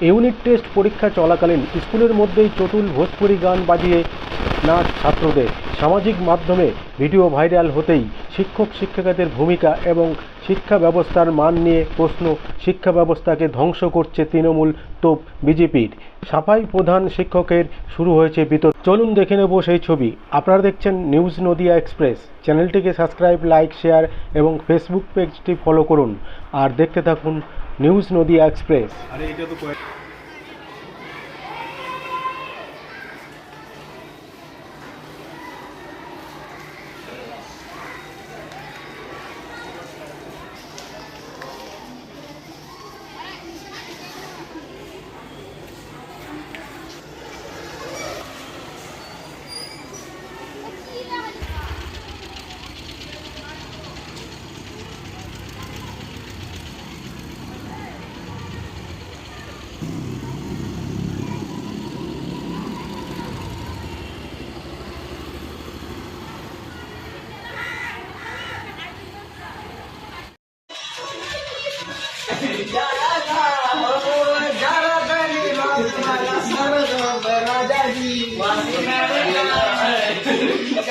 Unit test পরীক্ষা চলাকালীন স্কুলের মধ্যেই চটুল ভোজপুরি গান বাজিয়ে নাচ ছাত্রদের সামাজিক মাধ্যমে ভিডিও ভাইরাল হতেই শিক্ষক শিক্ষিকাদের ভূমিকা এবং শিক্ষা ব্যবস্থার মান নিয়ে প্রশ্ন, শিক্ষা ব্যবস্থাকে ধ্বংস করছে তৃণমূল তোপ বিজেপির। সাফাই প্রধান শিক্ষকের শুরু হয়েছে বিতর্ক। চলুন দেখে নেব সেই ছবি। আপনারা দেখছেন নিউজ নদিয়া এক্সপ্রেস। চ্যানেলটিকে সাবস্ক্রাইব, লাইক, শেয়ার এবং ফেসবুক পেজটি ফলো করুন। আর দেখতে থাকুন নিউজ নদিয়া এক্সপ্রেস। আরে এটা তো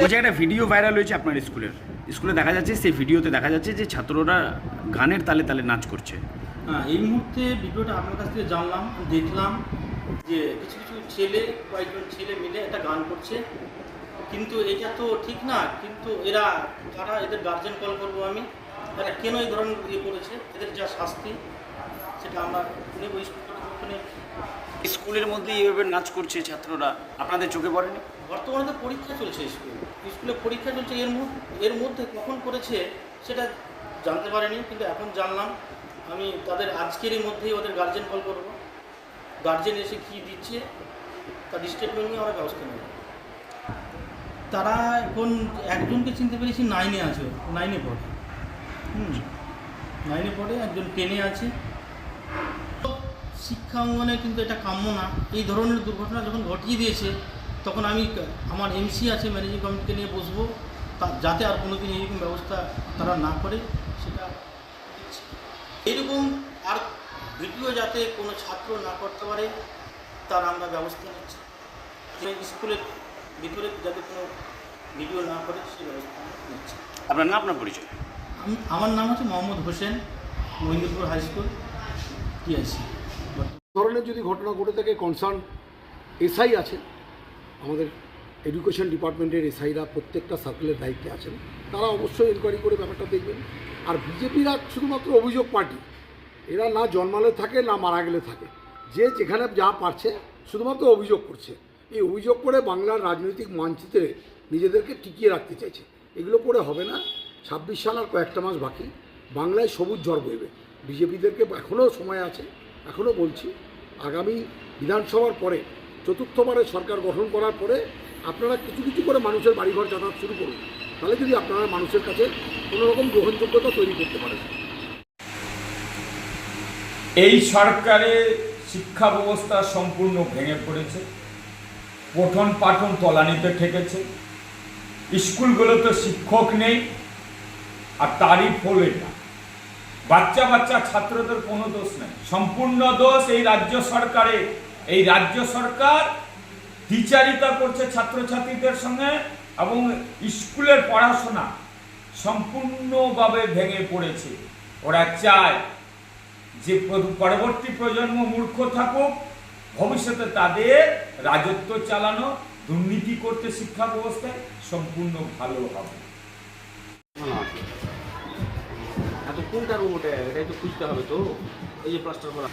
বলছি একটা ভিডিও ভাইরাল হয়েছে আপনার স্কুলের। স্কুলে দেখা যাচ্ছে, সেই ভিডিওতে দেখা যাচ্ছে যে ছাত্ররা গানের তালে তালে নাচ করছে। হ্যাঁ এই মুহূর্তে ভিডিওটা আপনার কাছ থেকে জানলাম, দেখলাম যে কিছু কিছু ছেলে, কয়েকজন ছেলে মিলে একটা গান করছে। কিন্তু এটা তো ঠিক না, কিন্তু এরা, তারা এদের গার্জেন কল করব আমি। এরা কেন এই ধরনের ইয়ে করেছে? এদের যা শাস্তি, সেটা আমরা নেব স্কুল স্কুলের মধ্যে এইভাবে নাচ করছে ছাত্ররা, আপনাদের চোখে পড়েনি? বর্তমানে তো পরীক্ষা চলছে স্কুলে। স্কুলে পরীক্ষা চলছে, এর মধ্যে এর মধ্যে কখন করেছে সেটা জানতে পারিনি, কিন্তু এখন জানলাম। আমি তাদের আজকেরই মধ্যেই ওদের গার্জেন কল করব। গার্জেন এসে কী দিচ্ছে, তার স্টেটমেন্ট নিয়ে আমরা ব্যবস্থা নেব। তারা এখন একজনকে চিনতে পেরেছি নাইনে আছে নাইনে পড়ে। হুম নাইনে পড়ে, একজন টেনে আছে। শিক্ষা অঙ্গনে কিন্তু এটা কাম্য না। এই ধরনের দুর্ঘটনা যখন ঘটিয়ে দিয়েছে তখন আমি আমার এমসি আছে ম্যানেজিং কমিটিকে নিয়ে বসবো। তা- যাতে আর কোনো দিন এইরকম ব্যবস্থা তারা না করে সেটা দিচ্ছি। এইরকম আর ভিডিও যাতে কোনো ছাত্র না করতে পারে তার আমরা ব্যবস্থা নিচ্ছি। স্কুলের ভিতরে যাতে কোনো ভিডিও না করে সেই ব্যবস্থা নিচ্ছি। আপনার নাম আপনার পরিচয়? আমার নাম হচ্ছে Mohammad Hossain Mahindpur high school TIC. ধরনের যদি ঘটনা ঘটে থাকে কনসার্ন এসআই আছে। আমাদের এডুকেশন ডিপার্টমেন্টের এসআইরা প্রত্যেকটা সার্কেলের দায়িত্বে আছেন। তারা অবশ্যই এনকোয়ারি করে ব্যাপারটা দেখবেন। আর বিজেপিরা শুধুমাত্র অভিযোগ পার্টি। এরা না জন্মালে থাকে, না মারা গেলে থাকে। যে যেখানে যা পারছে, শুধুমাত্র অভিযোগ করছে। এই অভিযোগ করে বাংলার রাজনৈতিক মানচিত্রে নিজেদেরকে টিকিয়ে রাখতে চাইছে। এগুলো করে হবে না। ছাব্বিশ সাল আর কয়েকটা মাস বাকি। বাংলায় সবুজ ঝড় বইবে। বিজেপিদেরকে এখনও সময় আছে। এখনও বলছি, আগামী বিধানসভার পরে চতুর্থবারে সরকার গঠন করার পরে আপনারা কিছু কিছু করে মানুষের বাড়িঘর যাতায়াত শুরু করুন। তাহলে যদি আপনারা মানুষের কাছে কোনো রকম গ্রহণযোগ্যতা তৈরি করতে পারেন। এই সরকারে শিক্ষা ব্যবস্থা সম্পূর্ণ ভেঙে পড়েছে, পঠন পাঠন তলানিতে ঠেকেছে, স্কুলগুলোতে শিক্ষক নেই, আর তারই ফল এটা। বাচ্চা বাচ্চা ছাত্রদের কোনো দোষ নেই। সম্পূর্ণ দোষ এই রাজ্য সরকারের এই রাজ্য সরকার দ্বিচারিতা করছে ছাত্রছাত্রীদের সঙ্গে এবং স্কুলের পড়াশোনা সম্পূর্ণভাবে ভেঙে পড়েছে। ওরা চায় যে পরবর্তী প্রজন্ম মূর্খ থাকুক, ভবিষ্যতে তাদের রাজত্ব চালানো, দুর্নীতি করতে শিক্ষা ব্যবস্থায় সম্পূর্ণ ভালো হবে। কোনটা রুম ওটা এটাই তো খুঁজতে হবে তো। এই যে প্লাস্টার করা।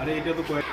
আরে এটা তো কয়েক